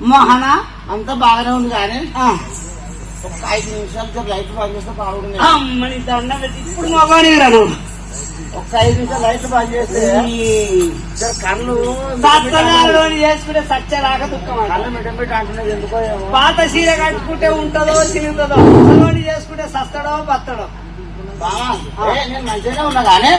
మోహన? అంతా బాగానే ఉంది కానీ ఒక ఐదు నిమిషాలు లైట్ బంద్ చేస్తే బాగుంది అమ్మని దండ పెట్టి ఇప్పుడు మగవాడివి రాను ఒక ఐదు నిమిషాలు లైట్ బంద్ చేస్తే కళ్ళు చేసుకుంటే సత్యలాగా దుఃఖం కళ్ళు అంటున్నది ఎందుకో పాత సీర కట్టుకుంటే ఉంటదో తిరుగుతుందో చేసుకుంటే సస్తడో బత్తడో. బావా, నేను మంచిగానే ఉన్నా కానీ